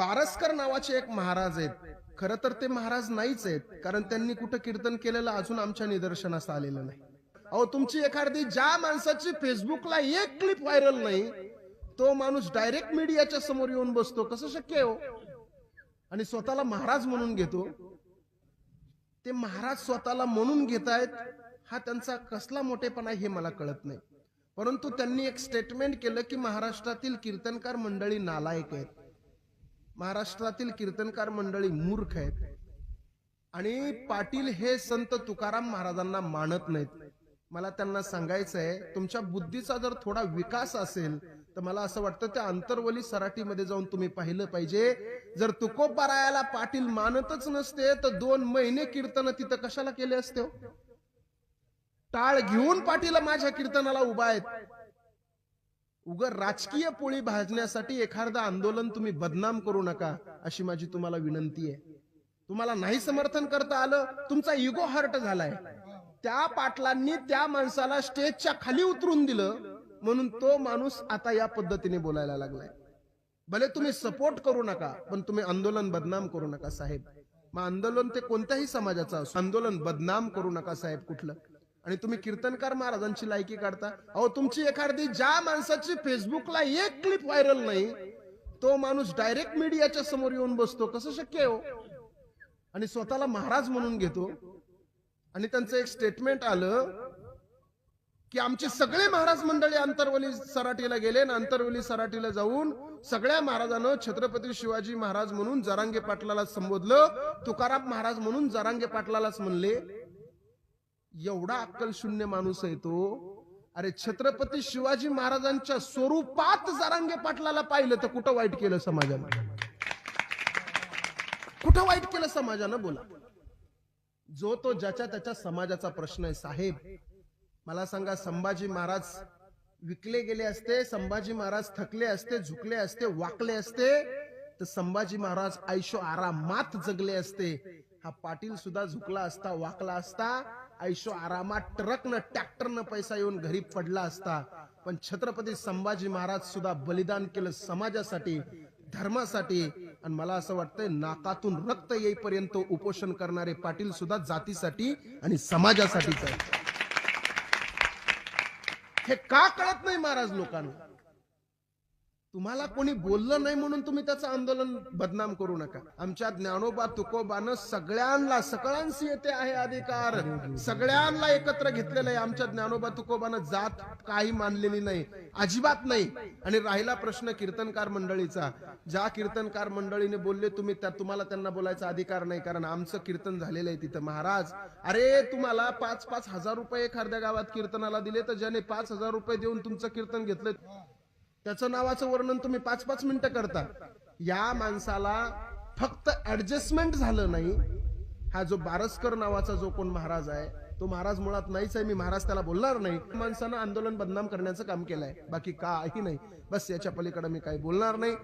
बारसकर नावाचे एक महाराज आहेत. खरं तर ते महाराज नाहीच आहेत कारण त्यांनी कुठं कीर्तन केलेलं अजून आमच्या निदर्शनास आलेलं नाही. अहो तुमची एखादी ज्या माणसाची फेसबुकला एक क्लिप व्हायरल नाही तो माणूस डायरेक्ट मीडियाच्या समोर येऊन बसतो. कसं शक्य आहे हो? आणि स्वतःला महाराज म्हणून घेतो. ते महाराज स्वतःला म्हणून घेतायत हा त्यांचा कसला मोठेपणा आहे हे मला कळत नाही. परंतु त्यांनी एक स्टेटमेंट केलं की महाराष्ट्रातील कीर्तनकार मंडळी नालायक आहेत. महाराष्ट्रातील कीर्तनकार मंडळी मूर्ख आहेत. आणि पाटील हे संत तुकाराम महाराजांना मानत नाहीत. मला त्यांना सांगायचं आहे तुमच्या बुद्धीचा जर थोडा विकास असेल तर मला असं वाटतं त्या अंतरवली सराटीमध्ये जाऊन तुम्ही पाहिलं पाहिजे. जर तुकोपारायाला पाटील मानतच नसते तर दोन महिने कीर्तन तिथं कशाला केले असते हो? टाळ घेऊन पाटील माझ्या कीर्तनाला उभा आहेत. उगर राजकीय पोळी भाजण्यासाठी एखादं आंदोलन तुम्ही बदनाम करू नका अशी माझी तुम्हाला विनंती आहे. तुम्हाला नाही समर्थन करता आलं तुमचा इगो हर्ट झालाय. त्या पाटलांनी त्या माणसाला स्टेजच्या खाली उतरून दिलं म्हणून तो माणूस आता या पद्धतीने बोलायला लागलाय. भले तुम्ही सपोर्ट करू नका पण तुम्ही आंदोलन बदनाम करू नका साहेब. मग आंदोलन ते कोणत्याही समाजाचं असो आंदोलन बदनाम करू नका साहेब कुठलं. आणि तुम्ही कीर्तनकार महाराजांची लायकी काढता. अहो तुमची एखादी ज्या माणसाची फेसबुकला एक क्लिप व्हायरल नाही तो माणूस डायरेक्ट मीडियाच्या समोर येऊन बसतो. कसं शक्य हो? आणि स्वतःला महाराज म्हणून घेतो. आणि त्यांचं एक स्टेटमेंट आलं की आमचे सगळे महाराज मंडळी अंतरवली सराटीला गेले आणि आंतरवली सराटीला जाऊन सगळ्या महाराजानं छत्रपती शिवाजी महाराज म्हणून जरांगे पाटलाला संबोधलं. तुकाराम महाराज म्हणून जरांगे पाटलालाच म्हणले. एवढा अक्कल शून्य माणूस आहे तो. अरे छत्रपती शिवाजी महाराजांच्या स्वरूपात जरांगे पाटलाला पाहिलं तर कुठं वाईट केलं समाजानं? कुठं वाईट केलं समाजानं? बोला. जो तो ज्याच्या त्याच्या समाजाचा प्रश्न आहे साहेब मला सांगा संभाजी महाराज विकले गेले असते संभाजी महाराज थकले असते झुकले असते वाकले असते तर संभाजी महाराज आयुष्य आरामात जगले असते. हा पाटील सुद्धा झुकला असता वाकला असता आयुष्य आरामात ट्रकनं ट्रॅक्टरनं पैसा येऊन घरी पडला असता पण छत्रपती संभाजी महाराज सुद्धा बलिदान केलं समाजासाठी धर्मासाठी आणि मला असं वाटतंय नाकातून रक्त येईपर्यंत उपोषण करणारे पाटील सुद्धा जातीसाठी आणि समाजासाठीच हे का कळत नाही महाराज लोकांना? तुम्हाला कोणी बोललं नाही म्हणून तुम्ही त्याचं आंदोलन बदनाम करू नका. आमच्या ज्ञानोबा तुकोबानं सगळ्यांना सगळ्यांशी येते आहे अधिकार. सगळ्यांना एकत्र घेतलेलं आहे. आमच्या ज्ञानोबा तुकोबानं जात काही मानलेली नाही अजिबात नाही. आणि राहिला प्रश्न कीर्तनकार मंडळीचा. ज्या कीर्तनकार मंडळीने बोलले तुम्ही त्या तुम्हाला त्यांना बोलायचा अधिकार नाही कारण आमचं कीर्तन झालेलं आहे तिथं. महाराज अरे तुम्हाला पाच पाच हजार रुपये एखाद्या गावात कीर्तनाला दिले तर ज्याने पाच हजार रुपये देऊन तुमचं कीर्तन घेतलं त्याचं नावाचं वर्णन तुम्ही पाच पाच मिनिटं करता. या माणसाला फक्त ऍडजस्टमेंट झालं नाही. हा जो बारसकर नावाचा जो कोण महाराज आहे तो महाराज मुळात नाहीच आहे मी महाराज त्याला बोलणार नाही. माणसानं आंदोलन बदनाम करण्याचं काम केलंय. बाकी काही नाही. बस याच्या पलीकडे मी काही बोलणार नाही.